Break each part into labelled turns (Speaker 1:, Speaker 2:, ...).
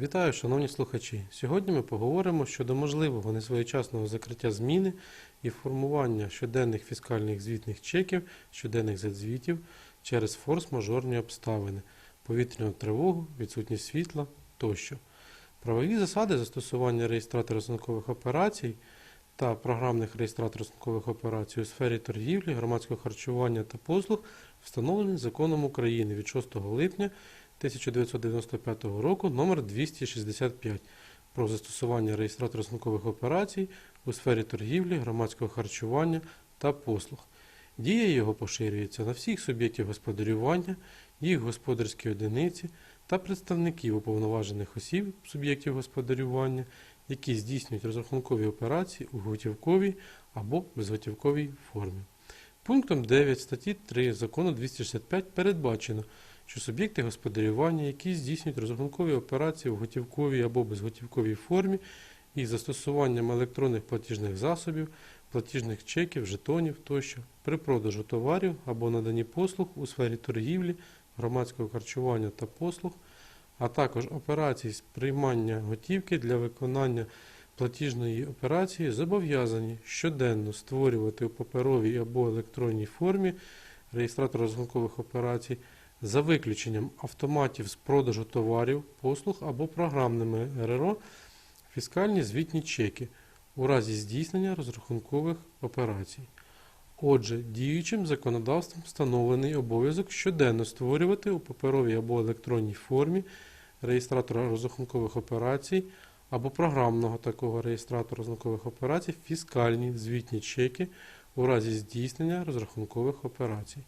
Speaker 1: Вітаю, шановні слухачі! Сьогодні ми поговоримо щодо можливого несвоєчасного закриття зміни і формування щоденних фіскальних звітних чеків, щоденних задзвітів через форс-мажорні обставини, повітряну тривогу, відсутність світла тощо. Правові засади застосування реєстратора рахункових операцій та програмних реєстраторів рахункових операцій у сфері торгівлі, громадського харчування та послуг встановлені законом України від 6 липня 1995 року номер 265 про застосування реєстратора рахункових операцій у сфері торгівлі, громадського харчування та послуг. Дія його поширюється на всіх суб'єктів господарювання, їх господарські одиниці та представників уповноважених осіб суб'єктів господарювання, які здійснюють розрахункові операції у готівковій або безготівковій формі. Пунктом 9 статті 3 закону 265 передбачено, що суб'єкти господарювання, які здійснюють розрахункові операції в готівковій або безготівковій формі із застосуванням електронних платіжних засобів, платіжних чеків, жетонів тощо, при продажу товарів або наданні послуг у сфері торгівлі, громадського харчування та послуг, а також операцій з приймання готівки для виконання платіжної операції зобов'язані щоденно створювати у паперовій або електронній формі реєстратор розрахункових операцій за виключенням автоматів з продажу товарів, послуг або програмними РРО фіскальні звітні чеки у разі здійснення розрахункових операцій. Отже, діючим законодавством встановлений обов'язок щоденно створювати у паперовій або електронній формі реєстратора розрахункових операцій або програмного такого реєстратора розрахункових операцій фіскальні звітні чеки у разі здійснення розрахункових операцій.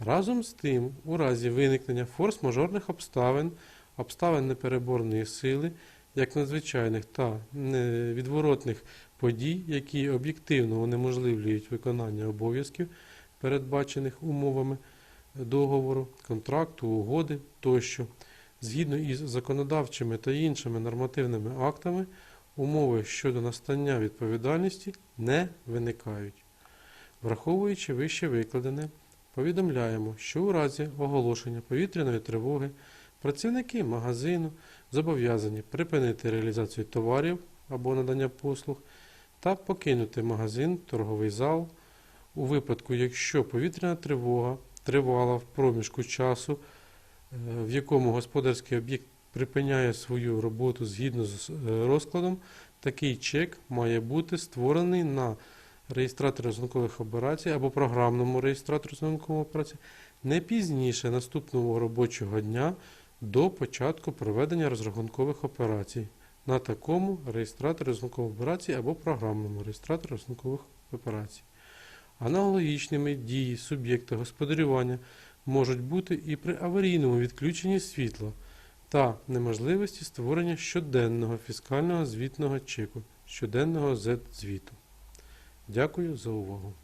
Speaker 1: Разом з тим, у разі виникнення форс-мажорних обставин, обставин непереборної сили, як надзвичайних та невідворотних подій, які об'єктивно унеможливлюють виконання обов'язків, передбачених умовами договору, контракту, угоди тощо, згідно із законодавчими та іншими нормативними актами, умови щодо настання відповідальності не виникають. Враховуючи вище викладене, повідомляємо, що у разі оголошення повітряної тривоги працівники магазину зобов'язані припинити реалізацію товарів або надання послуг та покинути магазин, торговий зал. У випадку, якщо повітряна тривога тривала в проміжку часу, е, в якому господарський об'єкт припиняє свою роботу згідно з е, розкладом, такий чек має бути створений на реєстраторі розрахункових операцій або програмному реєстраторі розрахункових операцій не пізніше наступного робочого дня до початку проведення розрахункових операцій на такому реєстраторі розрахункових операцій або програмному реєстраторі розрахункових операцій. Аналогічними дії суб'єкта господарювання можуть бути і при аварійному відключенні світла та неможливості створення щоденного фіскального звітного чеку, щоденного Z-звіту. Дякую за увагу.